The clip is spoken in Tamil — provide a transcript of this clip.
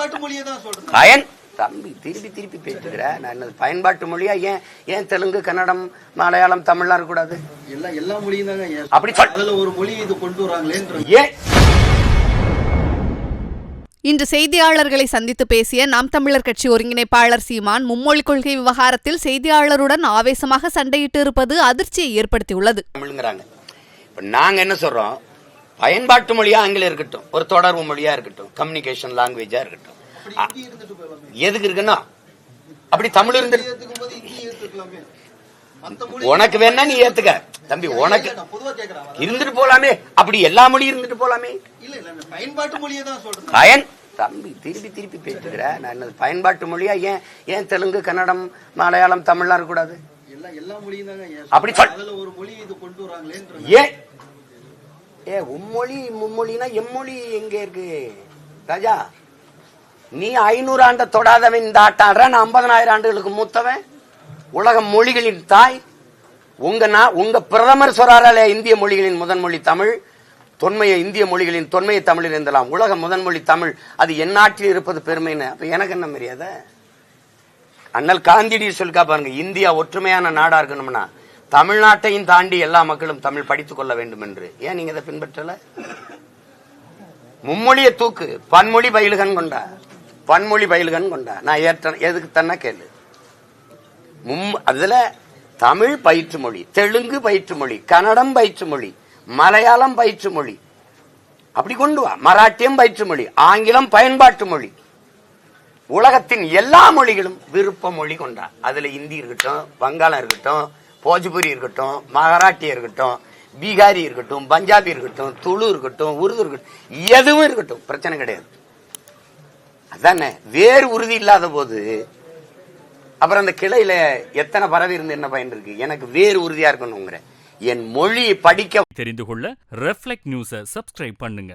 பயன்பாட்டு மொழியை தான் சொல்றேன். பயன் தம்பி திருப்பி திருப்பி பேசுகிற நான் பயன்பாட்டு மொழியா? ஏன் ஏன் தெலுங்கு கன்னடம் மலையாளம் தமிழ்லாம் இருக்கக்கூடாது? எல்லா எல்லா மொழியும் தாங்க அப்படி அதுல ஒரு மொழி இது கொண்டு வராங்களேன்ற ஏன் இன்று செய்தியாளர்களை சந்தித்து பேசிய நாம் தமிழர் கட்சி ஒருங்கிணைப்பாளர் சீமான் மும்மொழிக் கொள்கை விவகாரத்தில் செய்தியாளருடன் ஆவேசமாக சண்டையிட்டு இருப்பது அதிர்ச்சியை ஏற்படுத்தியுள்ளது. தமிழ்ங்கிறாங்க. இப்ப நாங்க என்ன சொல்றோம்? பயன்பாட்டு மொழியா ஆங்கிலம் இருக்கட்டும் ஒரு தொடர்பு மொழியா இருக்கட்டும் கம்யூனிகேஷன் லாங்குவேஜா இருக்கட்டும். எதுக்கு இருக்குன்னா அப்படி தமிழ் இருந்து உனக்கு வேணா நீ ஏத்துக்க. தம்பி உனக்கு. இருந்துட்டு போலாமே. அப்படி எல்லா மொழியும் இருந்துட்டு போலாமே. பயன்பாட்டு மொழியை தான் சொல்றேன். பயன் தம்பி திருப்பி திருப்பி பேசுகிற நான் என்னது பயன்பாட்டு மொழியா? ஏன் ஏன் தெலுங்கு கன்னடம் மலையாளம் தமிழ்லாம் இருக்கக்கூடாது? அப்படி சொல். அதுல ஒரு மொழி இது கொண்டு வராங்களேன்ற ஏன் ஏ உம்மொழி மும்மொழினா எம்மொழி எங்க இருக்கு? ராஜா நீ ஐநூறு ஆண்டு தொடாதவன் இந்த ஆட்டாடுற நான் ஐம்பதனாயிரம் ஆண்டுகளுக்கு மூத்தவன். உலக மொழிகளின் தாய். உங்க நான் உங்க பிரதமர் சொல்றாரே இந்திய மொழிகளின் முதன்மொழி தமிழ். தொன்மைய இந்திய மொழிகளின் தொன்மைய தமிழில் இருந்தலாம் உலக முதன்மொழி தமிழ். அது என் நாட்டில் இருப்பது பெருமைன்னு. அப்ப எனக்கு என்ன மரியாதை? அண்ணல் காந்தியடி சொல்லிக்கா பாருங்க இந்தியா ஒற்றுமையான நாடா இருக்கணும்னா. தமிழ்நாட்டையும் தாண்டி எல்லா மக்களும் தமிழ் படித்துக் கொள்ள வேண்டும் என்று. ஏன் நீங்க இதை பின்பற்றல? மும்மொழியை தூக்கு. பன்மொழி பயிலுகன் கொண்டா. பன்மொழி பயிலுகன் கொண்டா. நான் ஏற்ற எதுக்கு தன்னா கேளு. மும் அதுல தமிழ் பயிற்று மொழி தெலுங்கு பயிற்று மொழி கன்னடம் பயிற்று மொழி மலையாளம் பயிற்று மொழி அப்படி கொண்டு வா. மராட்டியம் பயிற்று மொழி ஆங்கிலம் பயன்பாட்டு மொழி உலகத்தின் எல்லா மொழிகளும் விருப்ப மொழி கொண்டா. அதுல இந்தி இருக்கட்டும் வங்காளம் இருக்கட்டும் போஜ்புரி இருக்கட்டும் மராட்டி இருக்கட்டும் பீகாரி இருக்கட்டும் பஞ்சாபி இருக்கட்டும் துளு இருக்கட்டும் உருது இருக்கட்டும் எதுவும் இருக்கட்டும் பிரச்சனை கிடையாது. அதானே? வேறு உறுதி இல்லாத போது அப்புறம் அந்த கிளையில எத்தனை பறவை இருந்து என்ன பயன் இருக்கு? எனக்கு வேறு உறுதியா இருக்கணுங்கிற என் மொழி படிக்க தெரிந்து கொள்ள ரெஃப்ளெக்ட் நியூஸை சப்ஸ்கிரைப் பண்ணுங்க.